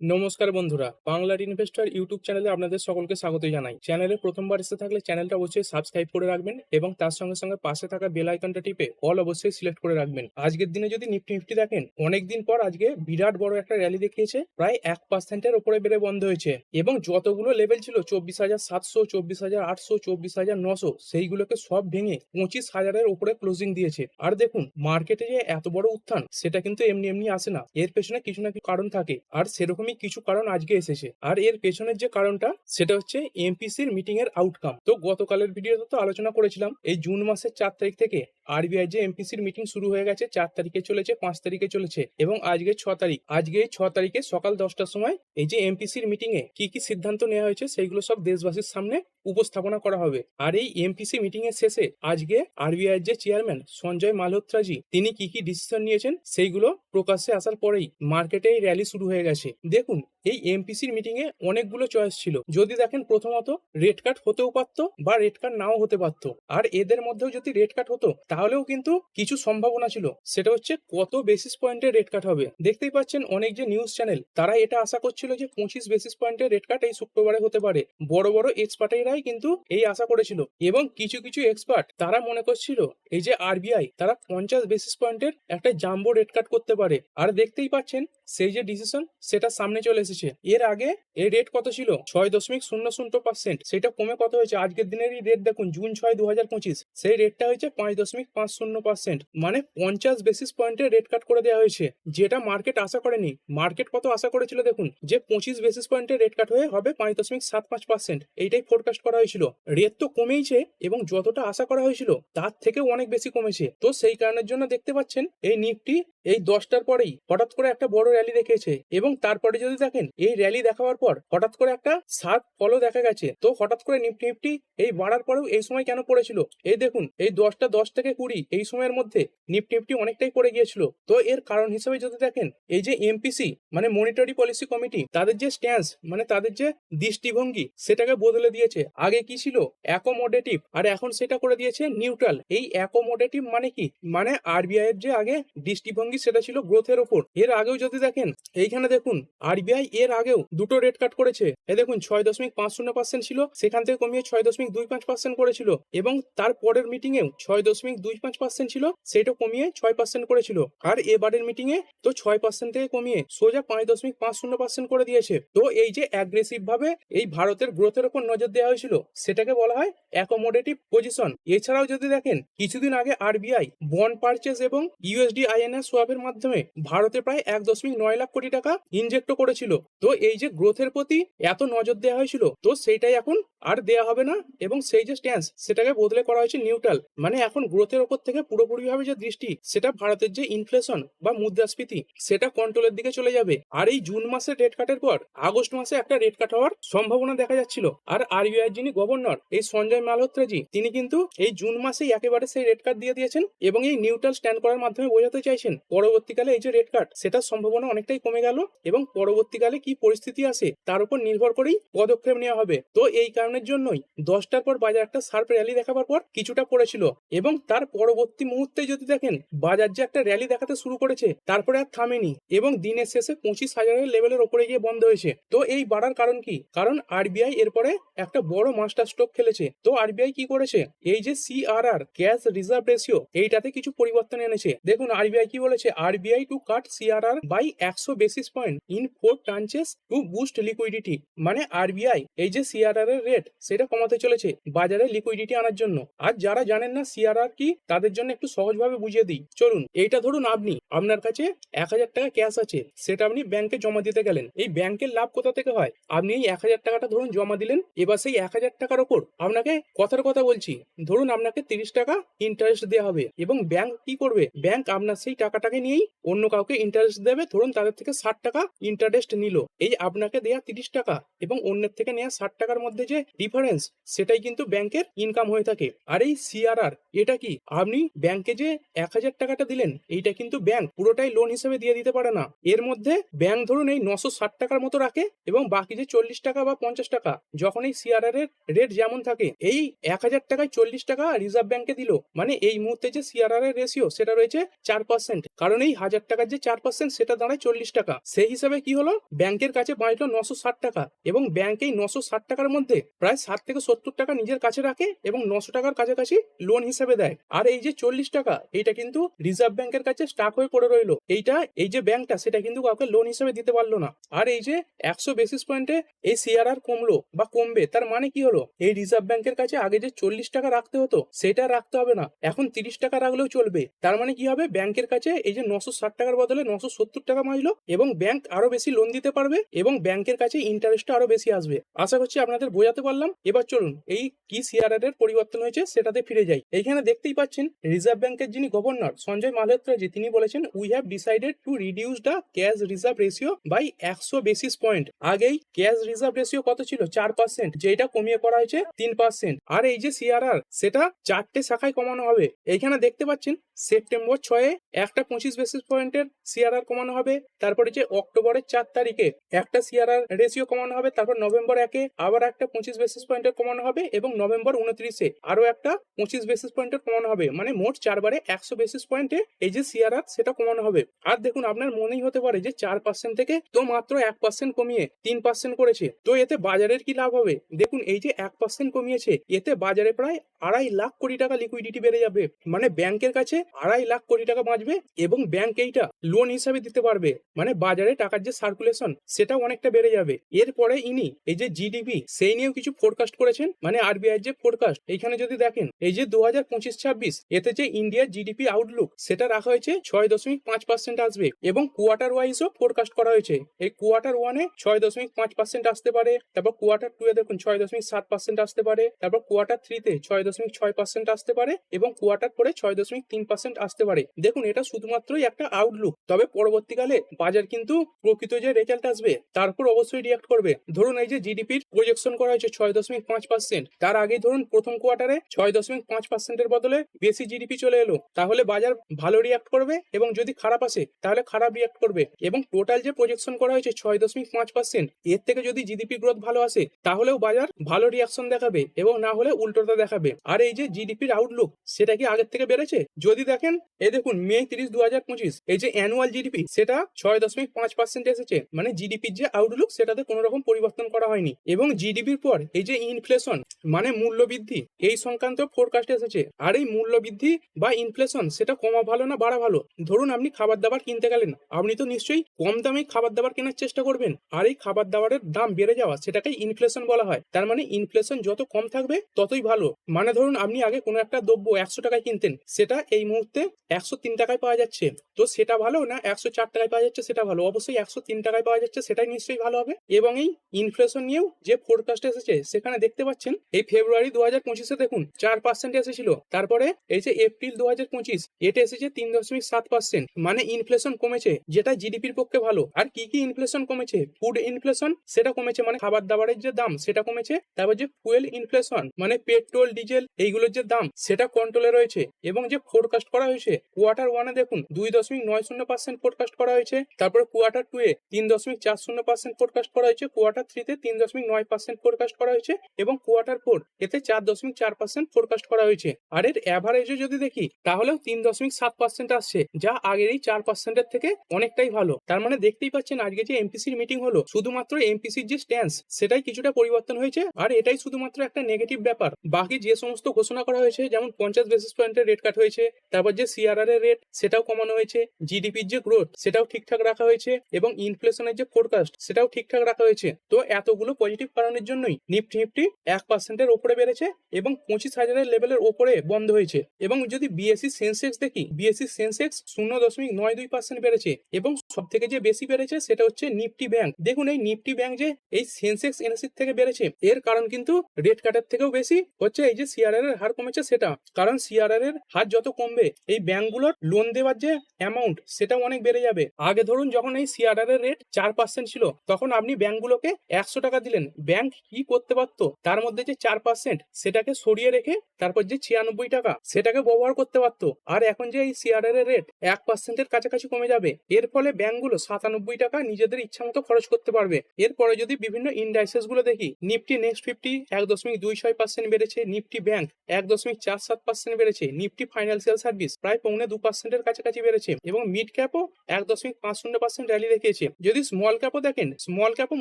নমস্কার বন্ধুরা, বাংলার ইনভেস্টর ইউটিউব চ্যানেলে আপনাদের সকলকে স্বাগত জানাই। চ্যানেলে প্রথমবার এসে থাকলে চ্যানেলটা অবশ্যই সাবস্ক্রাইব করে রাখবেন এবং তার সঙ্গে সঙ্গে পাশে থাকা বেল আইকনটা টিপে অল অবশ্যই সিলেক্ট করে রাখবেন। আজকের দিনে যদি নিফটি নিফটি দেখেন অনেকদিন পর আজকে বিরাট বড় একটা র্যালি দেখিয়েছে, প্রায় এক পার্সেন্টের উপরে বেড়ে বন্ধ হয়েছে এবং যতগুলো লেভেল ছিল চব্বিশ হাজার সাতশো, চব্বিশ হাজার আটশো, চব্বিশ হাজার নশো, সেইগুলোকে সব ভেঙে পঁচিশ হাজারের উপরে ক্লোজিং দিয়েছে। আর দেখুন মার্কেটে যে এত বড় উত্থান, সেটা কিন্তু এমনি এমনি আসে না। এর পেছনে কিছু না কিছু কারণ থাকে। আর সেরকমই কিছু কারণ আজকে এসেছে। আর এর পেছনের যে কারণটা, সেটা হচ্ছে এমপিসির মিটিং এর আউটকাম তো গতকালের ভিডিওতে তো আলোচনা করেছিলাম, এই জুন মাসের চার তারিখ থেকে আরবিআই যে এমপিসির মিটিং শুরু হয়ে গেছে, চার তারিখে চলেছে, পাঁচ তারিখে চলেছে এবং আজকে ছ তারিখ। আজকে ছ তারিখে সকাল দশটার সময় এই যে এমপিসির মিটিং এ কি কি সিদ্ধান্ত নেওয়া হয়েছে, সেইগুলো সব দেশবাসীর সামনে উপস্থাপনা করা হবে। আর এই এমপিসি মিটিং এর শেষে আজকে আরবিআই যে চেয়ারম্যান সঞ্জয় মালহোত্রাজি, তিনি কি কি ডিসিশন নিয়েছেন, সেইগুলো প্রকাশ্যে আসার পরেই মার্কেটে এই র্যালি শুরু হয়ে গেছে। দেখুন, এই এমপিসির মিটিং এ অনেকগুলো চয়েস ছিল। যদি দেখেন প্রথমত রেড কার্ড হতেও পারতো বা রেড কার্ড নাও হতে পারতো। আর এদের মধ্যেও যদি রেড কার্ড হতো, তাহলেও কিন্তু কিছু সম্ভাবনা ছিল। সেটা হচ্ছে কত বেসিস পয়েন্টের রেড কার্ড হবে। দেখতেই পাচ্ছেন অনেক যে নিউজ চ্যানেল তারা এটা আশা করছিল যে পঁচিশ বেসিস পয়েন্টের রেড কার্ড এই শুক্রবারে হতে পারে। বড় বড় এক্সপার্টেরাই কিন্তু এই আশা করেছিল। এবং কিছু কিছু এক্সপার্ট তারা মনে করছিল, এই যে আরবিআই তারা পঞ্চাশ বেসিস পয়েন্টের একটা জাম্বো রেড কার্ড করতে পারে। আর দেখতেই পাচ্ছেন, সেই যে ডিসিশন সেটা সামনে চলে এসেছে। এর আগে এই রেট কত ছিল? ছয় দশমিক শূন্য শূন্য পার্সেন্ট সেটা কমে কত হয়েছে? আজকের দিনেরই রেট দেখুন, জুন ছয় দু হাজার পঁচিশ। সেই রেটটা হয়েছে পাঁচ দশমিক পাঁচ শূন্য পার্সেন্ট মানে পঞ্চাশ বেসিস পয়েন্টের রেট কাট করে দেওয়া হয়েছে। যেটা মার্কেট আশা করেনি। মার্কেট কত আশা করেছিল দেখুন, যে পঁচিশ বেসিস পয়েন্টের রেট কাট হয়ে হবে পাঁচ দশমিক সাত পাঁচ পার্সেন্ট এইটাই ফোরকাস্ট করা হয়েছিল। রেট তো কমেইছে এবং যতটা আশা করা হয়েছিল, তার থেকেও অনেক বেশি কমেছে। তো সেই কারণের জন্য দেখতে পাচ্ছেন, এই নিফটি এই দশটার পরেই হঠাৎ করে একটা বড় র্যালি দেখিয়েছে এবং তারপরে যদি দেখেন এই র্যালি দেখাবার পর হঠাৎ করে একটা শার্প ফলো দেখা গেছে, তো হঠাৎ করে নিফটি নিফটি এই বাড়ার পরেও এই সময় কেন পড়েছিল? এই দেখুন, এই দশটা দশ থেকে কুড়ি এই সময়ের মধ্যে নিফটি নিফটি অনেকটাই পড়ে গিয়েছিল। তো এর কারণ হিসেবে যদি দেখেন, এই যে এমপিসি মানে মনিটরি পলিসি কমিটি তাদের যে স্ট্যান্স মানে তাদের যে দৃষ্টিভঙ্গি, সেটাকে বদলে দিয়েছে। আগে কি ছিল? অ্যাকোমোডেটিভ আর এখন সেটা করে দিয়েছে নিউট্রাল এই অ্যাকোমোডেটিভ মানে কি? মানে আরবিআই এর যে আগে দৃষ্টিভঙ্গি, সেটা ছিল গ্রোথের ওপর। এর আগেও যদি দেখেন, এইখানে দেখুন আরবিআই এর আগেও দুটো রেট কাট করেছে। এ দেখুন, ছয় দশমিক পাঁচ শূন্য পার্সেন্ট ছিল, সেখান থেকে কমিয়ে ছয় দশমিক দুই পাঁচ পার্সেন্ট করেছিল এবং তার পরের মিটিং এও ছয় দশমিক দুই পাঁচ পার্সেন্ট ছিল, সেটা কমিয়ে ছয় পার্সেন্ট করেছিল। আর এবারের মিটিং এ তো ছয় পার্সেন্ট থেকে কমিয়ে সোজা পাঁচ দশমিক পাঁচ শূন্য পার্সেন্ট করে দিয়েছে। তো এই যে অ্যাগ্রেসিভ ভাবে এই ভারতের গ্রোথের উপর নজর দেওয়া হয়েছিল, সেটাকে বলা হয় অ্যাকোমোডেটিভ পজিশন এছাড়াও যদি দেখেন, কিছুদিন আগে আরবিআই বন্ড পারচেজ এবং ইউএসডি আইএনএস সোয়াপের মাধ্যমে ভারতে প্রায় এক দশমিক নয় লাখ কোটি টাকা ইনজেক্ট করেছিল। তো এই যে গ্রোথের প্রতি এত নজর দেওয়া হয়েছিল, তো সেইটাই এখন আর দেয়া হবে না এবং সেই যে স্ট্যান্স সেটাকে বদলে করা হয়েছে নিউট্রাল মানে এখন গ্রোথের ওপর থেকে পুরোপুরিভাবে যে দৃষ্টি, সেটা ভারতের যে ইনফ্লেশন বা মুদ্রাস্ফীতি, সেটা কন্ট্রোলের দিকে চলে যাবে। আর এই জুন মাসে রেট কাটের পর, আগস্ট মাসে একটা রেট কাট হওয়ার সম্ভাবনা দেখা যাচ্ছিল। আর আরবিআই যিনি গভর্নর এই সঞ্জয় মালহোত্রাজি, তিনি কিন্তু এই জুন মাসেই একেবারে সেই রেট কার্ড দিয়ে দিয়েছেন এবং এই নিউট্রাল স্ট্যান্ড করার মাধ্যমে বোঝাতে চাইছেন, পরবর্তীকালে এই যে রেট কার্ড সেটার সম্ভাবনা অনেকটাই কমে গেল এবং পরবর্তীকালে কি পরিস্থিতি আসে তার উপর নির্ভর করেই পদক্ষেপ নেওয়া হবে। তো এই কারণের জন্যই দশটার পর বাজার একটা শার্প র্যালি দেখাবার পর কিছুটা পড়েছিল এবং তার পরবর্তী মুহূর্তে যদি দেখেন বাজার যে একটা র্যালি দেখাতে শুরু করেছে তারপরে আর থামেনি এবং দিনের শেষে পঁচিশ হাজারের লেভেলের ওপরে গিয়ে বন্ধ হয়েছে। তো এই বাড়ার কারণ কি? কারণ আরবিআই এরপরে একটা বড় মাস্টার স্ট্রোক খেলেছে। তো আরবিআই কি করেছে? এই যে সিআরআর ক্যাশ রিজার্ভ রেশিও, এইটাতে কিছু পরিবর্তন এনেছে। দেখুন আরবিআই কি বলেছে? RBI to cut CRR by একশো basis point in four tranches to boost liquidity মানে আরবিআই এই যে সিআরআর এর রেট সেটা কমাতে চলেছে বাজারে লিকুইডিটি আনার জন্য। আর যারা জানেন না সিআরআর কি, তাদের জন্য একটু সহজভাবে বুঝিয়ে দিই। চলুন, এইটা ধরুন আপনি, আপনার কাছে এক হাজার টাকা ক্যাশ আছে, সেটা আপনি ব্যাংকে জমা দিতে গেলেন। এই ব্যাংকের লাভ কোথা থেকে হয়? আপনি এই এক হাজার টাকাটা ধরুন জমা দিলেন, এবার সেই এক হাজার টাকার ওপর আপনাকে কথার কথা বলছি, ধরুন আপনাকে তিরিশ টাকা ইন্টারেস্ট দেওয়া হবে, এবং ব্যাংক কি করবে? ব্যাংক আপনার সেই টাকাটাকে নিয়েই অন্য কাউকে ইন্টারেস্ট দেবে, ধরুন তাদের থেকে ষাট টাকা ইন্টারেস্ট নিল। এই আপনাকে দেয়া তিরিশ টাকা এবং অন্যের থেকে নেওয়া ষাট টাকার মধ্যে যে ডিফারেন্স সেটাই কিন্তু ব্যাংকের ইনকাম হয়ে থাকে। আর এই সিআরআর এটা কি? আপনি ব্যাংকে যে এক হাজার টাকাটা দিলেন, এইটা কিন্তু ব্যাংক পুরোটাই লোন হিসেবে দিয়ে দিতে পারে না। এর মধ্যে ব্যাংক ধরুন এই নশো ষাট টাকার মতো রাখে এবং বাকি যে চল্লিশ টাকা বা পঞ্চাশ টাকা, যখন এই সিআরআর এর রেট যেমন থাকে, এই এক হাজার টাকায় চল্লিশ টাকা রিজার্ভ ব্যাংকে দিল। মানে এই মুহূর্তে যে সিআরআর এর রেশিও সেটা রয়েছে চার পার্সেন্ট কারণ এই হাজার টাকার যে চার পার্সেন্ট সেটা দাঁড়ায় চল্লিশ টাকা। সেই হিসাবে কি হলো? ব্যাংকের কাছে বাঁচলো নশো ষাট টাকা এবং ব্যাংক এই নশো ষাট টাকার মধ্যে প্রায় ষাট থেকে সত্তর টাকা নিজের কাছে রাখে এবং নশো টাকার কাছাকাছি লোন হিসেবে দেয়। আর এই যে চল্লিশ টাকা, এইটা কিন্তু রিজার্ভ ব্যাংকের কাছে স্টাক হয়ে পড়ে রইল। এইটা, এই যে ব্যাংকটা, সেটা কিন্তু কাউকে লোন হিসেবে দিতে পারল না। আর এই যে একশো বেসিস পয়েন্টে এই সিআরআর কমলো বা কমবে, তার মানে কি হলো? এই রিজার্ভ ব্যাংকের কাছে আগে যে চল্লিশ টাকা রাখতে হতো, সেটা রাখতে হবে না। এখন তিরিশ টাকা রাখলেও চলবে। তার মানে কি হবে? ব্যাংকের কাছে এই যে নশো ষাট টাকার বদলে নশো সত্তর টাকা মাইলো এবং ব্যাংক আরও বেশি লোন দিতে পারবে এবং ব্যাংকের কাছে ইন্টারেস্টটা আরও বেশি আসবে। আশা করছি আপনাদের বোঝাতে পারলাম। এবার চলুন, এই কি সিআরআর এর পরিবর্তন হয়েছে সেটাতে ফিরে যাই। এইখানে দেখতেই পাচ্ছেন রিজার্ভ ব্যাংকের যিনি গভর্নর সঞ্জয় মালহোত্রা মালহোত্রাজি তিনি বলেছেন we have decided to reduce the cash reserve ratio by একশো বেসিস পয়েন্ট আগেই ক্যাশ রিজার্ভ রেশিও কত ছিল? চার পার্সেন্ট যেটা কমিয়ে করা হয়েছে তিন পার্সেন্ট আর এই যে সিআরআর সেটা চারটে শাখায় কমানো হবে। এইখানে দেখতে পাচ্ছেন সেপ্টেম্বর ছয়ে একটা পঁচিশ বেসিস পয়েন্টের সিআরআর কমানো হবে, তারপরে যে অক্টোবরের চার তারিখে একটা সিআরআর রেশিও কমানো হবে, তারপর নভেম্বর একে আবার একটা পঁচিশ বেসিস পয়েন্টের কমানো হবে এবং নভেম্বর উনত্রিশে আরও একটা পঁচিশ বেসিস পয়েন্টের কমানো হবে। মানে মোট চারবারে একশো বেসিস পয়েন্টে এই যে সিআরআর সেটা কমানো হবে। আর দেখুন, আপনার মনেই হতে পারে যে চার পার্সেন্ট থেকে তো মাত্র এক পার্সেন্ট কমিয়ে তিন পার্সেন্ট করেছে। তো এতে বাজারের কি লাভ হবে? দেখুন, এই যে এক পার্সেন্ট কমিয়েছে, এতে বাজারে প্রায় আড়াই লাখ কোটি টাকা লিকুইডিটি বেড়ে যাবে। মানে ব্যাংকের কাছে আড়াই লাখ কোটি টাকা বাঁচবে এবং ব্যাংক এইটা লোন হিসাবে দিতে পারবে। মানে বাজারে টাকার যে সার্কুলেশন সেটাও অনেকটা বেড়ে যাবে। এরপরে ইনি, এই যে জিডিপি সেই নিয়েও কিছু ফোরকাস্ট করেছেন। মানে আরবিআই যে ফোরকাস্ট এখানে যদি দেখেন, এই যে দু হাজার পঁচিশ ছাব্বিশ, এতে যে ইন্ডিয়ার জিডিপি আউটলুক সেটা রাখা হয়েছে ছয় দশমিক পাঁচ পার্সেন্ট আসবে এবং কোয়ার্টার ওয়াইজও ফোরকাস্ট করা হয়েছে। এই কোয়ার্টার ওয়ানে ছয় দশমিক পাঁচ পার্সেন্ট আসতে পারে, তারপর কোয়ার্টার টু এ দেখুন ছয় দশমিক সাত পার্সেন্ট আসতে পারে, তারপর কোয়ার্টার থ্রিতে ছয় দশমিক ছয় পার্সেন্ট আসতে পারে এবং কোয়ার্টার পরে ছয় দশমিক তিন পার্সেন্ট আসতে পারে। দেখুন, এটা শুধুমাত্রই একটা আউটলুক তবে পরবর্তীকালে বাজার কিন্তু প্রকৃত যে রেজাল্ট আসবে তার উপর অবশ্যই রিয়াক্ট করবে। ধরুন এই যে জিডিপির প্রজেকশন করা হয়েছে ছয় দশমিক পাঁচ পার্সেন্ট তার আগে ধরুন প্রথম কোয়ার্টারে ছয় দশমিক পাঁচ পার্সেন্টের বদলে বেশি জিডিপি চলে এলো, তাহলে বাজার ভালো রিয়াক্ট করবে এবং যদি খারাপ আসে, তাহলে খারাপ রিয়াক্ট করবে। এবং টোটাল যে প্রজেকশন করা হয়েছে ছয় দশমিক পাঁচ পার্সেন্ট এর থেকে যদি জিডিপি গ্রোথ ভালো আসে, তাহলেও বাজার ভালো রিয়াকশন দেখাবে এবং না হলে উল্টোটা দেখাবে। আর এই যে জিডিপির আউটলুক সেটা কি আগের থেকে বেড়েছে? যদি দেখেন, এই দেখুন মে তিরিশ দু হাজার পঁচিশ, এই যে অ্যানুয়াল জিডিপি সেটা ছয় দশমিক পাঁচ পার্সেন্ট এসেছে। মানে জিডিপির যে আউটলুক সেটাতে কোনো রকম পরিবর্তন করা হয়নি। এবং জিডিপির পর এই যে ইনফ্লেশন মানে মূল্য বৃদ্ধি, এই সংক্রান্ত ফোরকাস্ট এসেছে। আর এই মূল্য বৃদ্ধি বা ইনফ্লেশন সেটা কমা ভালো না বাড়া ভালো? ধরুন আপনি খাবার দাবার কিনতে গেলেন, আপনি তো নিশ্চয়ই কম দামে খাবার দাবার কেনার চেষ্টা করবেন। আর এই খাবার দাবারের দাম বেড়ে যাওয়া, সেটাকে ইনফ্লেশন বলা হয়। তার মানে ইনফ্লেশন যত কম থাকবে, ততই ভালো। মানে ধরুন আপনি আগে কোনো একটা দ্রব্য একশো টাকায় কিনতেন, সেটা এই মুহূর্তে একশো তিন টাকায় পাওয়া যাচ্ছে। তো সেটা ভালো না একশো চার টাকায় পাওয়া যাচ্ছে সেটা ভালো? অবশ্যই একশো তিন টাকায় পাওয়া যাচ্ছে সেটাই নিশ্চয়ই ভালো হবে। এবং এই ইনফ্লেশন নিয়েও যে ফোরকাস্ট এসেছে, সেখানে দেখতে পাচ্ছেন এই ফেব্রুয়ারি দু হাজার পঁচিশে দেখুন, চার পার্সেন্ট এসেছিল। তারপরে এই যে এপ্রিল দু হাজার পঁচিশ, এটা এসেছে তিন দশমিক সাত পার্সেন্ট মানে ইনফ্লেশন কমেছে, যেটা জিডিপির পক্ষে ভালো। আর কি কি ইনফ্লেশন কমেছে? ফুড ইনফ্লেশন সেটা কমেছে। মানে খাবার দাবারের যে দাম, সেটা কমেছে। তারপর যে ফুয়েল ইনফ্লেশন মানে পেট্রোল ডিজেল এইগুলোর যে দাম, সেটা কন্ট্রোলে রয়েছে। এবং যে ফোরকাস্ট করা হয়েছে কোয়ার্টার ওয়ানে দেখুন, দুই দশমিক নয় পার্সেন্ট ফোরকাস্ট করা হয়েছে। তারপরে কোয়ার্টার টু এ তিন দশমিক চার শূন্য পার্সেন্ট ফোরকাস্ট করা হয়েছে কোয়ার্টার থ্রিতে তিন দশমিক নয় পার্সেন্ট ফোরকাস্ট করা হয়েছে এবং কোয়ার্টার ফোর এতে চার দশমিক চার পার্সেন্ট ফোরকাস্ট করা হয়েছে। আর এর অ্যাভারেজে যদি দেখি, তাহলেও তিন দশমিক সাত পার্সেন্ট আসছে, যা আগের এই চার পার্সেন্টের থেকে অনেকটাই ভালো। তার মানে দেখতেই পাচ্ছেন, আজকে যে এমপিসির মিটিং হলো, শুধুমাত্র এমপিসির যে স্ট্যান্স সেটাই কিছুটা পরিবর্তন হয়েছে। আর এটাই শুধুমাত্র একটা নেগেটিভ ব্যাপার। বাকি যে সমস্ত ঘোষণা করা হয়েছে, যেমন পঞ্চাশ বেসিস পয়েন্টের রেট কাট হয়েছে, তারপর যে সিআরআর এর রেট সেটাও কমানো হয়েছে জিডিপির যে গ্রোথ সেটাও ঠিকঠাক রাখা হয়েছে এবং ইনফ্লেশনের যে ফোরকাস্ট সেটাও ঠিকঠাক রাখা হয়েছে। তো এতগুলো পজিটিভ কারণের জন্যই নিফটি নিফটি এক পার্সেন্টের ওপরে বেড়েছে এবং পঁচিশ হাজারের লেভেলের ওপরে বন্ধ হয়েছে। এবং যদি বিএসসি সেন্সেক্স দেখি বিএসসি সেন্সেক্স শূন্য দশমিক নয় দুই পার্সেন্ট বেড়েছে এবং সব থেকে যে বেশি বেড়েছে সেটা হচ্ছে নিফটি ব্যাংক দেখুন এই নিফটি ব্যাংক যে এই সেন্সেক্স এনএসির থেকে বেড়েছে, এর কারণ কিন্তু রেট কাটার থেকেও বেশি, হচ্ছে এই যে সিআরআর এর হার কমেছে সেটা। কারণ সিআরআর এর হার যত কমবে, এই ব্যাংকগুলোর লোন দেওয়ার যে অ্যামাউন্ট সেটাও অনেক বেড়ে যাবে। আগে ধরুন যখন এই সিআরআর এর রেট চার পার্সেন্ট ছিল, তখন আপনি ব্যাংকগুলোকে একশো টাকা দিলেন। ব্যাংক কি করতে পারতো? তার মধ্যে যে চার পার্সেন্ট সেটাকে সরিয়ে রেখে তারপর যে ছিয়ানব্বই টাকা, সেটাকে ব্যবহার করতে পারতো। আর এখন যে এই সিআরআর এর রেট এক পার্সেন্টের কাছাকাছি কমে যাবে, এর ফলে ব্যাংকগুলো সাতানব্বই টাকা নিজেদের ইচ্ছা মতো খরচ করতে পারবে। এরপরে যদি বিভিন্ন ইন্ডাইসেসগুলো দেখি, নিফটি নেক্সট ফিফটি এক দশমিক দুই ছয় পার্সেন্ট বেড়েছে, নিফটি ব্যাংক এক দশমিক চার সাত পার্সেন্ট বেড়েছে, নিফটি ফাইন্যান্সিয়াল সার্ভিস প্রায় পৌনে দু পার্সেন্টের কাছাকাছি বেড়েছে এবং মিড মিড ক্যাপও এক দশমিক পাঁচ শূন্য পার্সেন্ট র্যালি দেখিয়েছে। যদি স্মল ক্যাপও দেখেন স্মল ক্যাপও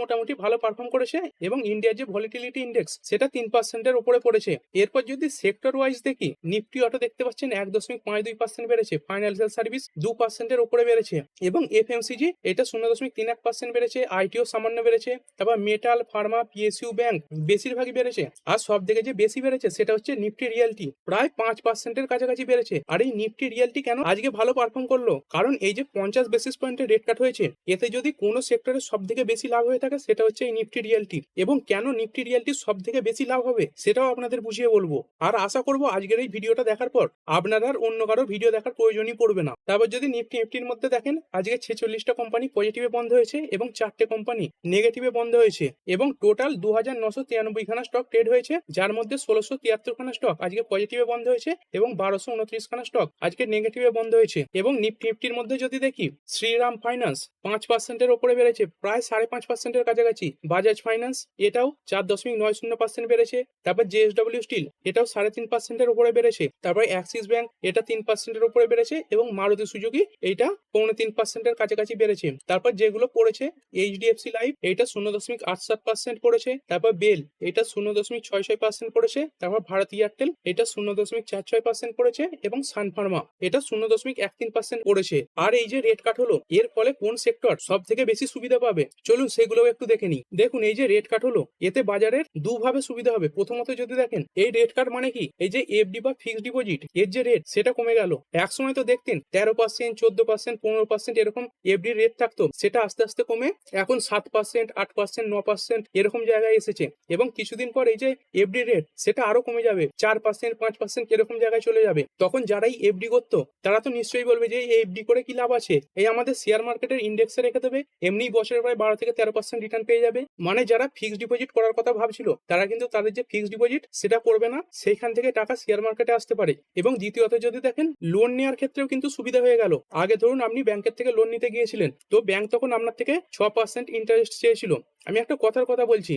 মোটামুটি ভালো পারফর্ম করেছে এবং ইন্ডিয়ার যে ভলিটিলিটি ইন্ডেক্স সেটা তিন পার্সেন্টের উপরে পড়েছে। এরপর যদি সেক্টর ওয়াইজ দেখি নিফটি অটো দেখতে পাচ্ছেন এক দশমিক পাঁচ দুই পার্সেন্ট বেড়েছে ফাইন্যান্সিয়াল সার্ভিস দু পার্সেন্টের উপরে বেড়েছে এবং এফ এফএমসিজি এটা শূন্য দশমিক তিন এক পার্সেন্ট বেড়েছে আইটিও সামান্য বেড়েছে, তারপর মেটাল ফার্মা পিএসইউ ব্যাংক বেশিরভাগই বেড়েছে। আর সব থেকে যে বেশি বেড়েছে, সেটা হচ্ছে নিফটি রিয়েলটি প্রায় পাঁচ পার্সেন্টের কাছাকাছি বেড়েছে। আর এই নিফটি রিয়েলটি কেন আজকে ভালো পারফর্ম করল? কারণ এই যে পঞ্চাশ বেসিস পয়েন্টের রেট কাট হয়েছে, এতে যদি কোনো সেক্টরে সব থেকে বেশি লাভ হয়ে থাকে সেটা হচ্ছে এই নিফটি রিয়েলটি এবং কেন নিফটি রিয়েলটি সব থেকে বেশি লাভ হবে, সেটাও আপনাদের বুঝিয়ে বলব। আর আশা করব আজকের এই ভিডিওটা দেখার পর আপনারা আর অন্য কারও ভিডিও দেখার প্রয়োজনই পড়বে না। তারপর যদি নিফটি নিফটির মধ্যে দেখেন, আজকে ছেচল্লিশটা কোম্পানি পজিটিভে বন্ধ হয়েছে এবং চারটে কোম্পানি নেগেটিভে বন্ধ হয়েছে। এবং টোটাল দু হাজার নশো তিরানব্বই খানা স্টক ট্রেড হয়েছে, যার মধ্যে ষোলোশো তিয়াত্তর খানা স্টক আজকে পজিটিভে বন্ধ হয়েছে এবং বারোশো উনত্রিশ খানা স্টক আজকে নেগেটিভে বন্ধ হয়েছে। এবং নিফটি নিফটির মধ্যে যদি দেখি, শ্রীরাম ফাইন্যান্স পাঁচ পার্সেন্টের ওপরে বেড়েছে, প্রায় সাড়ে পাঁচ পার্সেন্টের কাছাকাছি। বাজাজ ফাইন্যান্স এটাও চার দশমিক নয় শূন্য পার্সেন্ট বেড়েছে। তারপর জেএসডব্লিউ স্টিল এটাও সাড়ে তিন পার্সেন্টের উপরে বেড়েছে। তারপরে অ্যাক্সিস ব্যাংক এটা তিন পার্সেন্টের উপরে বেড়েছে এবং মারুতি সুজুকি এইটা পৌনে তিন পার্সেন্টের কাছাকাছি বেড়েছে। তারপর যেগুলো পড়েছে এইচডিএফসি লাইফ এটা শূন্য দশমিক আট সাত পার্সেন্ট পড়েছে। তারপর বেল এটা শূন্য দশমিক ছয় ছয় পার্সেন্ট পড়েছে। তারপর ভারত এয়ারটেল এটা শূন্য দশমিক চার ছয় পার্সেন্ট পড়েছে এবং সান ফার্মা এটা শূন্য দশমিক এক তিন পার্সেন্ট পড়েছে। আর এই যে রেট কাট হলো, এর ফলে কোন সেক্টর সব থেকে বেশি সুবিধা পাবে? চলুন সেগুলোও একটু দেখে নিই। দেখুন, এই যে রেট কাট হলো, এতে বাজারের দুভাবে সুবিধা হবে। প্রথমত যদি দেখেন, এই রেট কাট মানে কি? এই যে এফডি বা ফিক্সড ডিপোজিট এর যে রেট সেটা কমে গেল। এক সময় তো দেখতেন, তেরো পার্সেন্ট চোদ্দ পার্সেন্ট পনেরো পার্সেন্ট এরকম এফডি রেট থাকতো। সেটা আস্তে আস্তে কমে এখন সাত পার্সেন্ট আট পার্সেন্ট ন পার্সেন্ট এরকম জায়গায় এসেছে। এবং কিছুদিন পর এই যে এফডি রেট সেটা আরও কমে যাবে। চার পার্সেন্ট পাঁচ পার্সেন্ট এরকম জায়গায় চলে যাবে। তখন যারাই এফডি করতো, তারা তো নিশ্চয়ই বলবে যে এই এফডি করে কি লাভ আছে? এই আমাদের শেয়ার মার্কেটের ইন্ডেক্সে রেখে দেবে এমনি বছরে প্রায় বারো থেকে তেরো পার্সেন্ট রিটার্ন পেয়ে যাবে। মানে যারা ফিক্সড ডিপোজিট করার কথা ভাবছিল, তারা কিন্তু তাদের যে ফিক্সড ডিপোজিট সেটা করবে না, সেইখান থেকে টাকা শেয়ার মার্কেটে আসতে পারে। এবং দ্বিতীয়ত যদি দেখেন লোন নেওয়ার ক্ষেত্রেও কিন্তু সুবিধা হয়ে গেল। আগে ধরুন আপনি ব্যাংকের থেকে লোন নিতে গিয়েছিলেন, তো ব্যাংক তখন আপনার থেকে ছ পার্সেন্ট ইন্টারেস্ট চেয়েছিল। আমি একটা কথার কথা বলছি,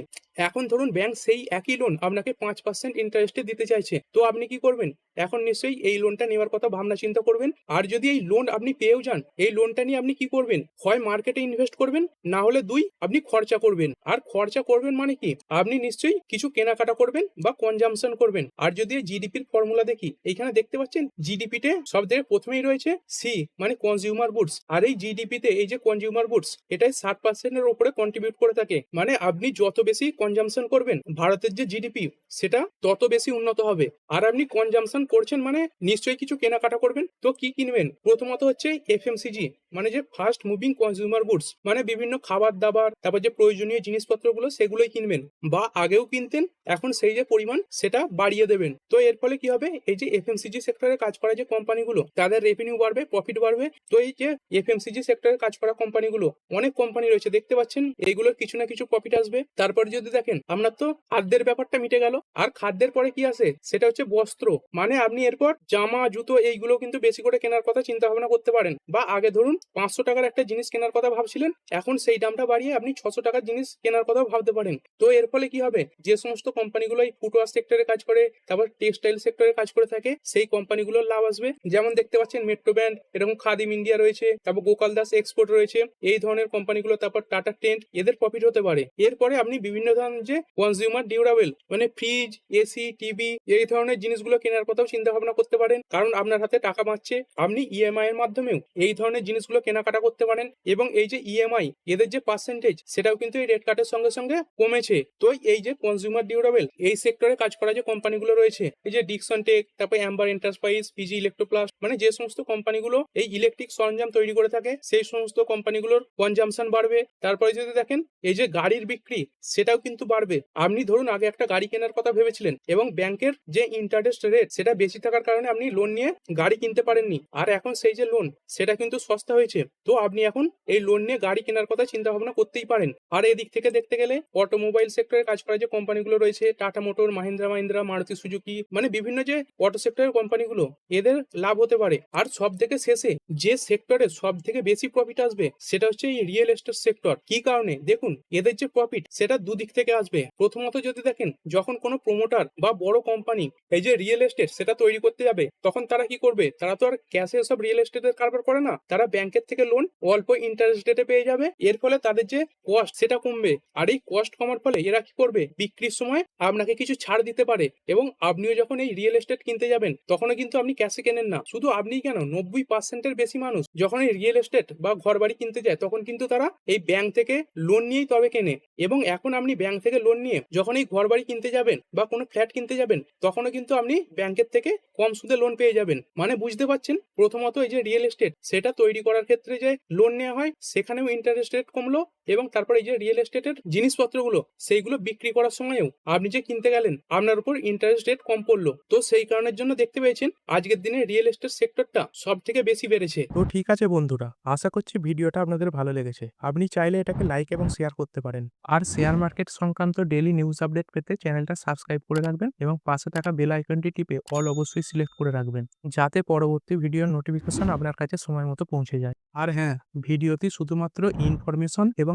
এখন ধরুন ব্যাংক সেই একই লোন আপনাকে পাঁচ পার্সেন্ট ইন্টারেস্টে দিতে চাইছে, তো আপনি কি করবেন? এখন নিশ্চয়ই এই লোনটা নেওয়ার কথা ভাবনা চিন্তা করবেন। আর যদি এই লোন আপনি পেয়েও যান, এই লোনটা নিয়ে আপনি কি করবেন? হয় মার্কেটে ইনভেস্ট করবেন, না হলে দুই, আপনি খরচা করবেন। আর খরচা করবেন মানে কি? আপনি নিশ্চয়ই কিছু কেনাকাটা করবেন বা কনজামশন করবেন। আর যদি জিডিপির ফর্মুলা দেখি, এইখানে দেখতে পাচ্ছেন জিডিপিতে সব থেকে প্রথমেই রয়েছে সি মানে কনজিউমার গুডস আর এই জিডিপিতে এই যে কনজিউমার গুডস এটাই ষাট পার্সেন্টের উপরে কন্ট্রিবিউট করে থাকে। মানে আপনি যত বেশি কনজামশন করবেন, ভারতের যে জিডিপি সেটা তত বেশি উন্নত হবে। আর আপনি কনজামশন করছেন মানে নিশ্চয়ই কিছু কেনাকাটা করবেন। তো কি কিনবেন? প্রথমত হচ্ছে এফএমসিজি মানে যে ফার্স্ট মুভিং কনজিউমার গুডস মানে বিভিন্ন খাবার দাবার তারপর যে প্রয়োজনীয় জিনিসপত্রগুলো সেগুলোই কিনবেন বা আগেও কিনতেন, এখন সেই যে পরিমাণ সেটা বাড়িয়ে দেবেন। তো এর ফলে কি হবে? এই যে এফএমসিজি সেক্টরে কাজ করা যে কোম্পানিগুলো তাদের রেভিনিউ বাড়বে প্রফিট বাড়বে। তো এই যে এফএমসিজি সেক্টরে কাজ করা কোম্পানিগুলো অনেক কোম্পানি রয়েছে, দেখতে পাচ্ছেন? এইগুলোর কিছু না কিছু প্রফিট আসবে। তারপরে যদি দেখেন আপনার তো খাদ্যের ব্যাপারটা মিটে গেল। আর খাদ্যের পরে কি আসে সেটা হচ্ছে বস্ত্র। মানে আপনি এরপর জামা, জুতো এইগুলো কিন্তু বেশি করে কেনার কথা চিন্তা ভাবনা করতে পারেন। বা আগে ধরুন পাঁচশো টাকার একটা জিনিস কেনার কথা ভাবছিলেন, এখন সেই দামটা বাড়িয়ে আপনি ছশো টাকার জিনিস কেনার কথাও ভাবতে পারেন। তো এর ফলে কি হবে? যে সমস্ত কোম্পানিগুলো এই ফুটওয়ার সেক্টরে কাজ করে, তারপর টেক্সটাইল সেক্টরে কাজ করে থাকে, সেই কোম্পানিগুলোর লাভ আসবে। যেমন দেখতে পাচ্ছেন মেট্রো ব্যান্ড এরকম খাদিম ইন্ডিয়া রয়েছে, তারপর গোপাল দাস এক্সপোর্ট রয়েছে, এই ধরনের কোম্পানিগুলো, তারপর টাটা টেন্ট এদের প্রফিট হতে পারে। এরপরে আপনি বিভিন্ন ধরনের যে কনজিউমার ডিউরাবেল মানে ফ্রিজ এসি টিভি এই ধরনের জিনিসগুলো কেনার কথাও চিন্তা ভাবনা করতে পারেন। কারণ আপনার হাতে টাকা বাঁচছে, আপনি ইএমআই এর মাধ্যমেও এই ধরনের জিনিসগুলো কেনাকাটা করতে পারেন এবং এই যে ইএমআই এদের যে পার্সেন্টেজ সেটাও কিন্তু এই রেট কার্ডের সঙ্গে সঙ্গে কমেছে। তো এই যে কনজিউমার ডিউরাবেল এই সেক্টরে কাজ করা যে কোম্পানিগুলো রয়েছে, এই যে ডিকসন টেক তারপর অ্যাম্বার এন্টারপ্রাইজ পিজি ইলেকট্রোপ্লাস্ট মানে যে সমস্ত কোম্পানিগুলো এই ইলেকট্রিক সরঞ্জাম তৈরি করে থাকে, সেই সমস্ত কোম্পানিগুলোর কনজামশন বাড়বে। তারপরে যদি দেখেন, এই যে গাড়ির বিক্রি, সেটাও কিন্তু বাড়বে। আপনি ধরুন, আগে একটা গাড়ি কেনার কথা ভেবেছিলেন এবং ব্যাংকের যে ইন্টারেস্ট রেট সেটা বেশি থাকার কারণে আপনি লোন নিয়ে গাড়ি কিনতে পারেননি। আর এখন সেই যে লোন সেটা কিন্তু সস্তা হয়েছে। তো আপনি এখন এই লোন নিয়ে গাড়ি কেনার কথা চিন্তা ভাবনা করতেই পারেন। আর এদিক থেকে দেখতে গেলে অটোমোবাইল সেক্টরে কাজ করা যে কোম্পানিগুলো রয়েছে টাটা মোটর মাহিন্দ্রা মাহিন্দ্রা মারুতি সুজুকি মানে বিভিন্ন যে অটো সেক্টরের কোম্পানিগুলো এদের লাভ হতে পারে। আর সব থেকে শেষে যে সেক্টরে সব থেকে বেশি প্রফিট আসবে, সেটা হচ্ছে এই রিয়েল এস্টেট সেক্টর কি কারণে? দেখুন, এদের যে প্রফিট সেটা দুদিক থেকে আসবে। প্রথমত যদি দেখেন, যখন কোনো প্রমোটার বা বড় কোম্পানি এই যে রিয়েল এস্টেট সেটা তৈরি করতে যাবে, তখন তারা কি করবে? তারা তো আর ক্যাশে সব রিয়েল এস্টেটের কারবার করে না, তারা ব্যাংকের থেকে লোন অল্প ইন্টারেস্ট রেটে পেয়ে যাবে। এর ফলে তাদের যে কস্ট সেটা কমবে। আর এই কস্ট কমার ফলে এরা কি করবে? বিক্রির সময় আপনাকে কিছু ছাড় দিতে পারে এবং আপনিও যখন এই রিয়েল এস্টেট কিনতে যাবেন, তখনও কিন্তু আপনি ক্যাশে কেনেন না। শুধু আপনি কেন? নব্বই পার্সেন্টের বেশি মানুষ যখন এই রিয়েল এস্টেট বা ঘর বাড়ি কিনতে যায়, তখন কিন্তু তারা এই ব্যাংক থেকে লোন নিয়েই তবে কেনে। এবং এখন আপনি ব্যাংক থেকে লোন নিয়ে যখন এই ঘর বাড়ি কিনতে যাবেন বা কোনো ফ্ল্যাট কিনতে যাবেন, তখনও কিন্তু আপনি ব্যাংকের থেকে কম সুদে লোন পেয়ে যাবেন। মানে বুঝতে পারছেন? প্রথমত এই যে রিয়েল এস্টেট সেটা তৈরি করার ক্ষেত্রে যে লোন নেওয়া হয় সেখানেও ইন্টারেস্ট রেট কমলো। এবং তারপরে এই যে রিয়েল এস্টেটের জিনিসপত্রগুলো, সেইগুলো বিক্রি করার সময়ও আপনি যে কিনতে গেলেন, আপনার উপর ইন্টারেস্ট রেট কম পড়ল। তো সেই কারণের জন্য দেখতে পেয়েছেন, আজকের দিনে রিয়েল এস্টেট সেক্টরটা সব থেকে বেশি বেড়েছে। তো ঠিক আছে বন্ধুরা, আশা করছি ভিডিওটা আপনাদের ভালো লেগেছে। আপনি চাইলে এটাকে লাইক এবং শেয়ার করতে পারেন। আর শেয়ার মার্কেট সংক্রান্ত ডেলি নিউজ আপডেট পেতে চ্যানেলটা সাবস্ক্রাইব করে রাখবেন এবং পাশে থাকা বেল আইকনটি টিপে অল অবশ্যই সিলেক্ট করে রাখবেন, যাতে পরবর্তী ভিডিওর নোটিফিকেশন আপনার কাছে সময় মতো পৌঁছে যায়। আর হ্যাঁ ভিডিওটি শুধুমাত্র ইনফরমেশন এবং